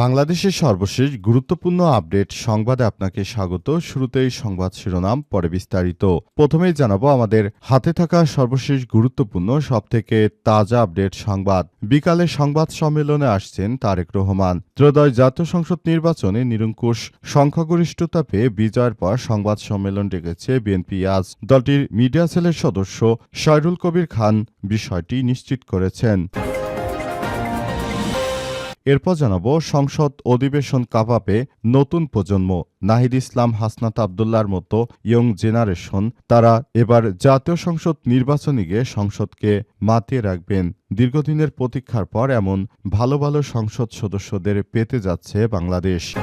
বাংলাদেশের সর্বশেষ গুরুত্বপূর্ণ আপডেট সংবাদে আপনাকে স্বাগত। শুরুতেই সংবাদ শিরোনাম, পরে বিস্তারিত। প্রথমেই জানাব আমাদের হাতে থাকা সর্বশেষ গুরুত্বপূর্ণ, সবথেকে তাজা আপডেট সংবাদ। বিকালে সংবাদ সম্মেলনে আসছেন তারেক রহমান। ত্রয়োদশ জাতীয় সংসদ নির্বাচনে নিরঙ্কুশ সংখ্যাগরিষ্ঠতা পেয়ে বিজয়ের পর সংবাদ সম্মেলন ডেকেছে বিএনপি। আজ দলটির মিডিয়া সেলের সদস্য শয়রুল কবির খান বিষয়টি নিশ্চিত করেছেন। এরপর জানাব সংসদ অধিবেশন কাপাবে নতুন প্রজন্ম। নাহিদ ইসলাম, হাসনাত আবদুল্লার মতো ইয়ং জেনারেশন, তারা এবার জাতীয় সংসদ নির্বাচনে গিয়ে সংসদকে মাতিয়ে রাখবেন। দীর্ঘদিনের প্রতীক্ষার পর এমন ভালো ভালো সংসদ সদস্যদের পেতে যাচ্ছে বাংলাদেশ।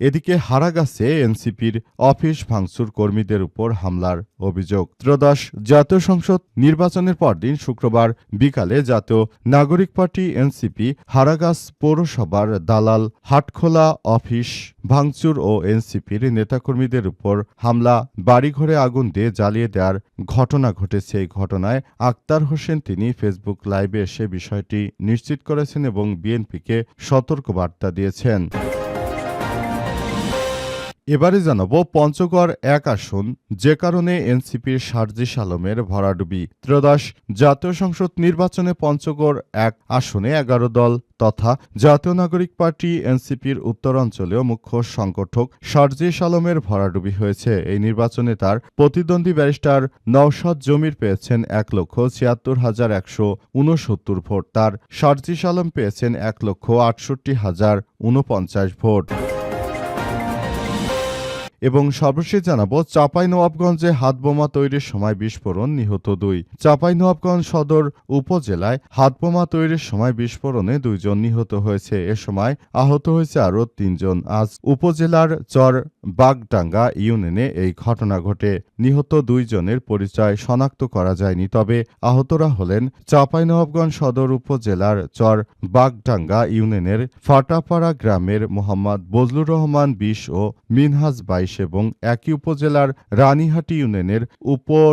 এদিকে হারাগাছে এনসিপির অফিস ভাঙচুর কর্মীদের উপর হামলার অভিযোগ। ত্রয়োদশ জাতীয় সংসদ নির্বাচনের পরদিন শুক্রবার বিকালে জাতীয় নাগরিক পার্টি এনসিপি হারাগাছ পৌরসভার দালাল হাটখোলা অফিস ভাঙচুর ও এনসিপির নেতাকর্মীদের উপর হামলা, বাড়িঘরে আগুন দিয়ে জ্বালিয়ে দেওয়ার ঘটনা ঘটেছে এই ঘটনায় আক্তার হোসেন তিনি ফেসবুক লাইভে এসে বিষয়টি নিশ্চিত করেছেন এবং বিএনপিকে সতর্কবার্তা দিয়েছেন। এবারে জানাব পঞ্চগড় এক আসন, যে কারণে এনসিপির সার্জিস আলমের ভরাডুবি ত্রয়োদশ জাতীয় সংসদ নির্বাচনে পঞ্চগড় এক আসনে এগারো দল তথা জাতীয় নাগরিক পার্টি এনসিপির উত্তরাঞ্চলীয় মুখ্য সংগঠক সার্জিস আলমের ভরাডুবি হয়েছে। এই নির্বাচনে তার প্রতিদ্বন্দ্বী ব্যারিস্টার নওশাদ জমির পেয়েছেন এক লক্ষ ছিয়াত্তর হাজার একশো উনসত্তর ভোট। তার সার্জিস আলম পেয়েছেন এক লক্ষ আটষট্টি হাজার উনপঞ্চাশ ভোট। এবং সর্বশেষ জানাব, চাঁপাইনবাবগঞ্জে হাতবোমা তৈরির সময় বিস্ফোরণ, নিহত দুই। চাঁপাইনবাবগঞ্জ সদর উপজেলায় হাতবোমা তৈরির সময় বিস্ফোরণে দুইজন নিহত হয়েছে। এ সময় আহত হয়েছে আরও তিনজন। আজ উপজেলার চর বাগডাঙ্গা ইউনিয়নে এই ঘটনা ঘটে। নিহত দুইজনের পরিচয় শনাক্ত করা যায়নি, তবে আহতরা হলেন চাঁপাইনবাবগঞ্জ সদর উপজেলার চর বাগডাঙ্গা ইউনিয়নের ফাটাপাড়া গ্রামের মোহাম্মদ বজলুর রহমান বিশ ও মিনহাজ বাইশ। এবং একই উপজেলার রানীহাটি ইউনিয়নের উপর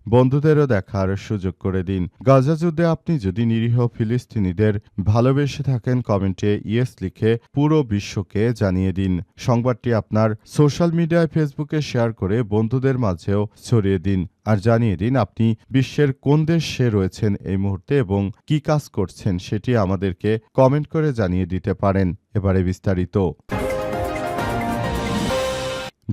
বন্ধুদেরও দেখার সুযোগ করে দিন। গাজা যুদ্ধে আপনি যদি নিরীহ ফিলিস্তিনিদের ভালোবেসে থাকেন, কমেন্টে ইয়েস লিখে পুরো বিশ্বকে জানিয়ে দিন। সংবাদটি আপনার সোশ্যাল মিডিয়ায় ফেসবুকে শেয়ার করে বন্ধুদের মাঝেও ছড়িয়ে দিন আর জানিয়ে দিন আপনি বিশ্বের কোন দেশে রয়েছেন এই মুহূর্তে এবং কি কাজ করছেন সেটি আমাদেরকে কমেন্ট করে জানিয়ে দিতে পারেন। এবারে বিস্তারিত।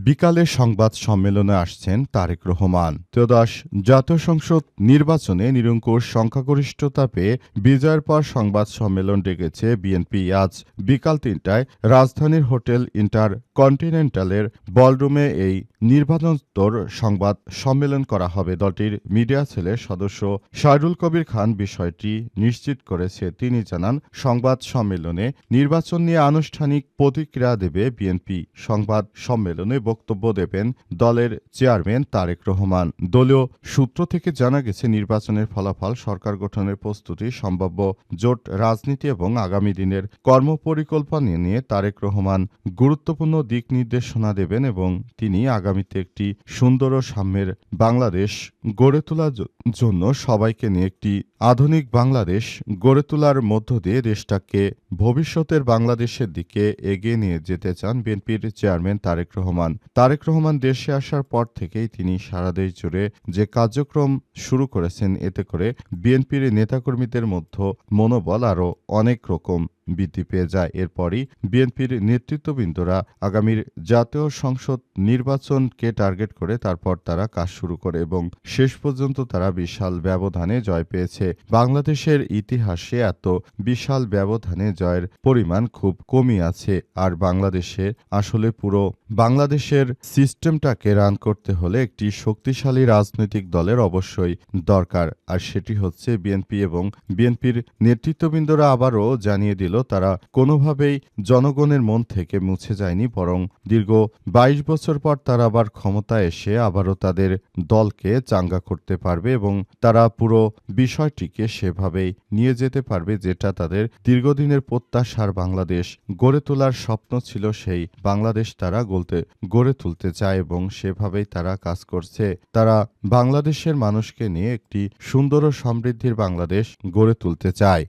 বিকালে সংবাদ সম্মেলনে আসছেন তারেক রহমান। ত্রয়োদশ জাতীয় সংসদ নির্বাচনে নিরঙ্কুশ সংখ্যাগরিষ্ঠতা পেয়ে বিজয়ের পর সংবাদ সম্মেলন ডেকেছে বিএনপি। আজ বিকাল তিনটায় রাজধানীর হোটেল ইন্টার কন্টিনেন্টালের বলরুমে এই নির্বাচনোত্তর সংবাদ সম্মেলন করা হবে দলটির মিডিয়া সেলের সদস্য শাহরুল কবির খান বিষয়টি নিশ্চিত করেছে। তিনি জানান, সংবাদ সম্মেলনে নির্বাচন নিয়ে আনুষ্ঠানিক প্রতিক্রিয়া দেবে বিএনপি। সংবাদ সম্মেলনে বক্তব্য দেবেন দলের চেয়ারম্যান তারেক রহমান। দলীয় সূত্র থেকে জানা গেছে, নির্বাচনের ফলাফল সরকার গঠনের প্রস্তুতি সম্ভাব্য। জোট রাজনীতি এবং আগামী দিনের কর্মপরিকল্পনা নিয়ে তারেক রহমান গুরুত্বপূর্ণ দিক নির্দেশনা দেবেন এবং তিনি আগামীতে একটি সুন্দর ও সাম্যের বাংলাদেশ গড়ে তোলার জন্য সবাইকে নিয়ে একটি আধুনিক বাংলাদেশ গড়ে তোলার মধ্য দিয়ে দেশটাকে ভবিষ্যতের বাংলাদেশের দিকে এগিয়ে নিয়ে যেতে চান বিএনপির চেয়ারম্যান তারেক রহমান। তারেক রহমান দেশে আসার পর থেকেই তিনি সারা দেশ জুড়ে যে কার্যক্রম শুরু করেছেন, এতে করে বিএনপির নেতাকর্মীদের মধ্যে মনোবল আরও অনেক রকম বৃদ্ধি পেয়ে যায়। এরপরই বিএনপির নেতৃত্ববৃন্দরা আগামীর জাতীয় সংসদ নির্বাচনকে টার্গেট করে তারপর তারা কাজ শুরু করে এবং শেষ পর্যন্ত তারা বিশাল ব্যবধানে জয় পেয়েছে। বাংলাদেশের ইতিহাসে এত বিশাল ব্যবধানে জয়ের পরিমাণ খুব কমই আছে। আর বাংলাদেশে আসলে পুরো বাংলাদেশের সিস্টেমটাকে রান করতে হলে একটি শক্তিশালী রাজনৈতিক দলের অবশ্যই দরকার। আর সেটি হচ্ছে বিএনপি এবং বিএনপির নেতৃত্ববৃন্দরা আবারও জানিয়ে দিল, তারা কোনোভাবেই জনগণের মন থেকে মুছে যায়নি, বরং দীর্ঘ বাইশ বছর পর তারা আবার ক্ষমতায় এসে আবারও তাদের দলকে চাঙ্গা করতে পারবে এবং তারা পুরো বিষয়টিকে সেভাবেই নিয়ে যেতে পারবে, যেটা তাদের দীর্ঘদিনের প্রত্যাশার বাংলাদেশ গড়ে তোলার স্বপ্ন ছিল সেই বাংলাদেশ তারা গলতে, গড়ে তুলতে চায় এবং সেভাবেই তারা কাজ করছে। তারা বাংলাদেশের মানুষকে নিয়ে একটি সুন্দর ও সমৃদ্ধির বাংলাদেশ গড়ে তুলতে চায়।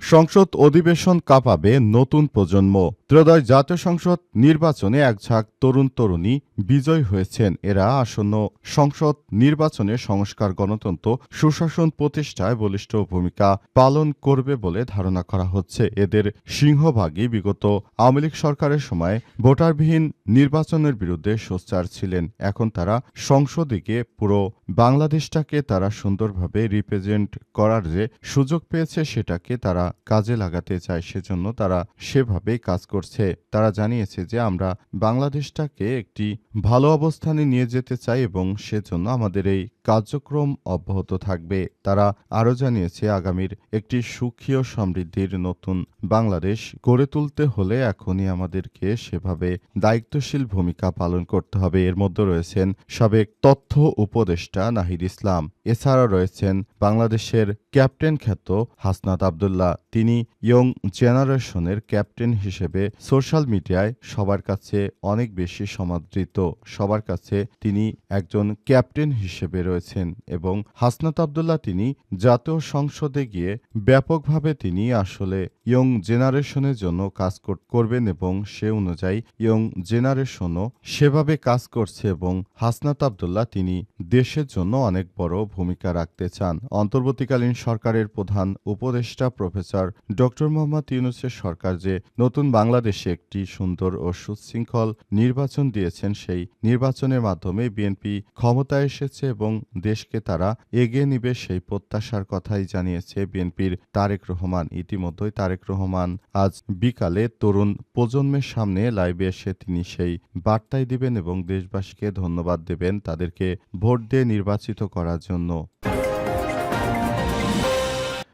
সংসদ অধিবেশন কাঁপাবে নতুন প্রজন্ম। ত্রয়োদশ জাতীয় সংসদ নির্বাচনে এক ঝাঁক তরুণ তরুণী বিজয় হয়েছেন। এরা আসন্ন সংসদ নির্বাচনে সংস্কার গণতন্ত্র, সুশাসন প্রতিষ্ঠায় বলিষ্ঠ ভূমিকা পালন করবে বলে ধারণা করা হচ্ছে। এদের সিংহভাগই বিগত আওয়ামী লীগ সরকারের সময় ভোটারবিহীন নির্বাচনের বিরুদ্ধে সোচ্চার ছিলেন। এখন তারা সংসদে গিয়ে পুরো বাংলাদেশটাকে তারা সুন্দরভাবে রিপ্রেজেন্ট করার যে সুযোগ পেয়েছে সেটাকে তারা কাজে লাগাতে চায়, সেজন্য তারা সেভাবেই কাজ করছে তারা জানিয়েছে যে আমরা বাংলাদেশটাকে একটি ভালো অবস্থানে নিয়ে যেতে চাই এবং সেজন্য আমাদের এই কার্যক্রম অব্যাহত থাকবে। তারা আরও জানিয়েছে, আগামীর একটি সুখী ও সমৃদ্ধির নতুন বাংলাদেশ গড়ে তুলতে হলে এখনই আমাদেরকে সেভাবে দায়িত্বশীল ভূমিকা পালন করতে হবে। এর মধ্যে রয়েছেন সাবেক তথ্য উপদেষ্টা নাহিদ ইসলাম এছাড়া রয়েছেন বাংলাদেশের ক্যাপ্টেন খ্যাত হাসনাত আবদুল্লাহ। তিনি ইয়ং জেনারেশনের ক্যাপ্টেন হিসেবে সোশ্যাল মিডিয়ায় সবার কাছে অনেক বেশি সমাদৃত। সবার কাছে তিনি একজন ক্যাপ্টেন হিসেবে রয়েছেন এবং হাসনাত আবদুল্লাহ তিনি জাতীয় সংসদে গিয়ে ব্যাপকভাবে তিনি আসলে ইয়ং জেনারেশনের জন্য কাজ করবেন এবং সে অনুযায়ী ইয়ং জেনারেশনও সেভাবে কাজ করছে এবং হাসনাত আবদুল্লাহ তিনি দেশের জন্য অনেক বড় ভূমিকা রাখতে চান। অন্তর্বর্তীকালীন সরকারের প্রধান উপদেষ্টা প্রফেসর ডক্টর মোহাম্মদ ইউনুসের সরকার যে নতুন বাংলাদেশে একটি সুন্দর ও সুশৃঙ্খল নির্বাচন দিয়েছেন সেই নির্বাচনের মাধ্যমে বিএনপি ক্ষমতায় এসেছে এবং দেশকে তারা এগিয়ে নিবে সেই প্রত্যাশার কথাই জানিয়েছে বিএনপির তারেক রহমান। ইতিমধ্যেই তারেক রহমান আজ বিকালে তরুণ প্রজন্মের সামনে লাইভে এসে তিনি সেই বার্তাই দিবেন এবং দেশবাসীকে ধন্যবাদ দেবেন তাদেরকে ভোট দিয়ে নির্বাচিত করার জন্য।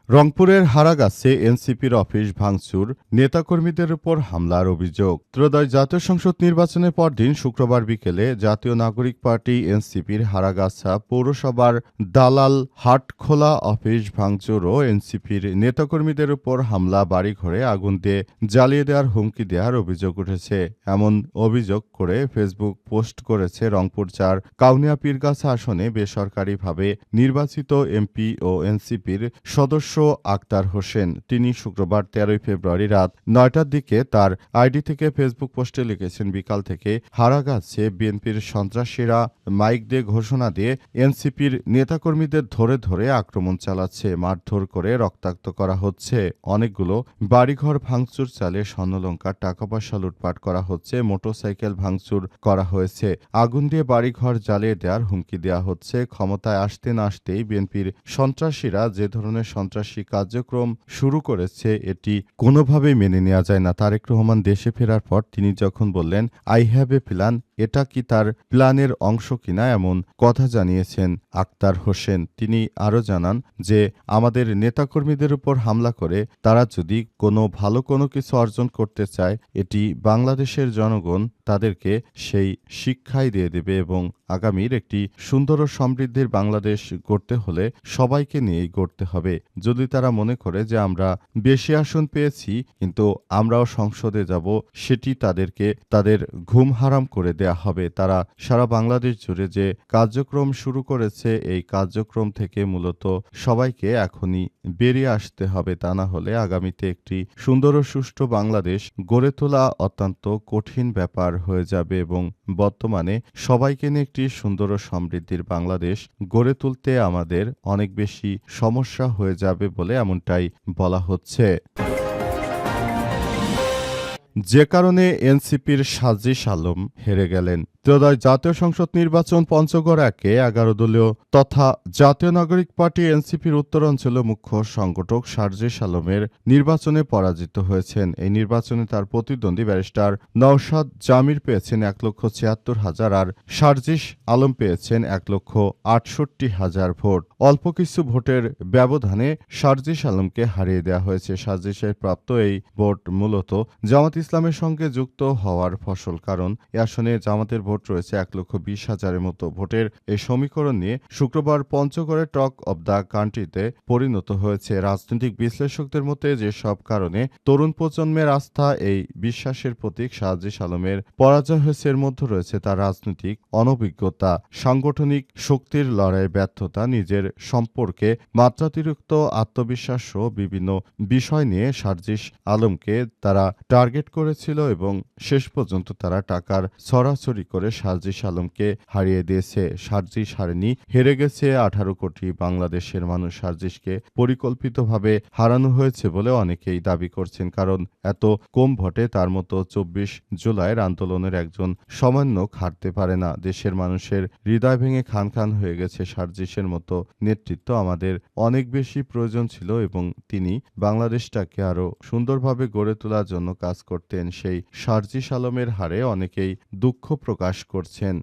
রংপুরের হারাগাছে এনসিপির অফিস ভাঙচুর, নেতাকর্মীদের উপর হামলার অভিযোগ। ত্রয়োদশ জাতীয় সংসদ নির্বাচনের পরদিন শুক্রবার বিকেলে জাতীয় নাগরিক পার্টি এনসিপির হারাগাছা পৌরসভার দালাল হাটখোলা অফিস ভাঙচুর ও এনসিপির নেতাকর্মীদের উপর হামলা, বাড়িঘরে আগুন দিয়ে জ্বালিয়ে দেওয়ার হুমকি দেওয়ার অভিযোগ উঠেছে। এমন অভিযোগ করে ফেসবুক পোস্ট করেছে রংপুর চার কাউনিয়া পীরগাছা আসনে বেসরকারিভাবে নির্বাচিত এমপি ও এনসিপির সদস্য। আক্তার হোসেন। তিনি শুক্রবার তেরোই ফেব্রুয়ারি রাত নয়টার দিকে তার আইডি থেকে ফেসবুক পোস্টে লিখেছেন, বিকাল থেকে হারাগাছে বিএনপির সন্ত্রাসীরা মাইক দিয়ে ঘোষণা দিয়ে এনসিপির নেতাকর্মীদের ধরে ধরে আক্রমণ চালাচ্ছে, মারধর করে রক্তাক্ত করা হচ্ছে। অনেকগুলো বাড়িঘর ভাঙচুর চালে স্বর্ণলঙ্কার টাকা পয়সা লুটপাট করা হচ্ছে, মোটরসাইকেল ভাঙচুর করা হয়েছে। আগুন দিয়ে বাড়িঘর জ্বালিয়ে দেওয়ার হুমকি দেওয়া হচ্ছে। ক্ষমতায় আসতে না আসতেই বিএনপির সন্ত্রাসীরা যে ধরনের সন্ত্রাসী কার্যক্রম শুরু করেছে, এটি কোনোভাবেই মেনে নেওয়া যায় না। তারেক রহমান দেশে ফেরার পর তিনি যখন বললেন, আই হ্যাভ এ প্ল্যান এটা কি তার প্ল্যানের অংশ কিনা এমন কথা জানিয়েছেন আক্তার হোসেন। তিনি আরও জানান যে, আমাদের নেতাকর্মীদের উপর হামলা করে তারা যদি কোনো ভালো কোনো কিছু অর্জন করতে চায়, এটি বাংলাদেশের জনগণ তাদেরকে সেই শিক্ষাই দিয়ে দেবে এবং আগামীর একটি সুন্দর ও সমৃদ্ধির বাংলাদেশ গড়তে হলে সবাইকে নিয়েই গড়তে হবে। যদি তারা মনে করে যে আমরা বেশি আসন পেয়েছি, কিন্তু আমরাও সংসদে যাব, সেটি তাদেরকে, তাদের ঘুম হারাম করে দেয়া হবে। তারা সারা বাংলাদেশ জুড়ে যে কার্যক্রম শুরু করেছে, এই কার্যক্রম থেকে মূলত সবাইকে এখনই বেরিয়ে আসতে হবে। তা না হলে আগামীতে একটি সুন্দর ও সুষ্ঠু বাংলাদেশ গড়ে তোলা অত্যন্ত কঠিন ব্যাপার হয়ে যাবে এবং বর্তমানে সবাইকে নিয়ে একটি সুন্দর ও সমৃদ্ধির বাংলাদেশ গড়ে তুলতে আমাদের অনেক বেশি সমস্যা হয়ে যাবে। যাবে বলে এমনটাই বলা হচ্ছে। যে কারণে এনসিপির সাজিশ আলম হেরে গেলেন। ত্রয়োদশ জাতীয় সংসদ নির্বাচন পঞ্চগড় একে এগারো দলীয় তথা জাতীয় নাগরিক পার্টি এনসিপির উত্তরাঞ্চলীয় মুখ্য সংগঠক সার্জিস আলমের নির্বাচনে পরাজিত হয়েছেন। এই নির্বাচনে তার প্রতিদ্বন্দ্বী ব্যারিস্টার নওশাদ জামির পেয়েছেন এক লক্ষ ছিয়াত্তর হাজার আর সার্জিস আলম পেয়েছেন এক লক্ষ আটষট্টি হাজার ভোট। অল্প কিছু ভোটের ব্যবধানে সার্জিস আলমকে হারিয়ে দেওয়া হয়েছে। সার্জিসের প্রাপ্ত এই ভোট মূলত জামাত ইসলামের সঙ্গে যুক্ত হওয়ার ফসল। কারণ এ আসনে জামাতের ভোট রয়েছে এক লক্ষ বিশ হাজারের মতো ভোটের। এই সমীকরণ নিয়ে শুক্রবার পঞ্চগড়ে টক অব দ্য কান্ট্রিতে পরিণত হয়েছে রাজনৈতিক বিশ্লেষকদের মতে যেসব কারণে তরুণ প্রজন্মের আস্থা, এই বিশ্বাসের প্রতীক সাজিস আলমের পরাজয় হয়েছে। এর মধ্যে রয়েছে তার রাজনৈতিক অনভিজ্ঞতা, সাংগঠনিক শক্তির লড়াই ব্যর্থতা, নিজের সম্পর্কে মাত্রাতিরিক্ত আত্মবিশ্বাস সহ বিভিন্ন বিষয় নিয়ে সার্জিস আলমকে তারা টার্গেট করেছিল এবং শেষ পর্যন্ত তারা টাকার ছড়াছড়ি করে সার্জিস আলমকে হারিয়ে দিয়েছে। সার্জিস হারেনি হেরে গেছে আঠারো কোটি বাংলাদেশের মানুষ। সার্জিসকে পরিকল্পিতভাবে হারানো হয়েছে বলে অনেকেই দাবি করছেন, কারণ এত কম ভোটে তার মতো চব্বিশ জুলাইয়ের আন্দোলনের একজন সমন্বয়ক হারতে পারে না। দেশের মানুষের হৃদয় ভেঙে খান খান হয়ে গেছে সার্জিসের মতো নেতৃত্ব। আমাদের অনেক বেশি প্রয়োজন ছিল এবং তিনি বাংলাদেশটাকে আরও সুন্দরভাবে গড়ে তোলার জন্য কাজ করতেন। সেই সার্জিস আলমের হারে অনেকেই দুঃখ প্রকাশ করছেন।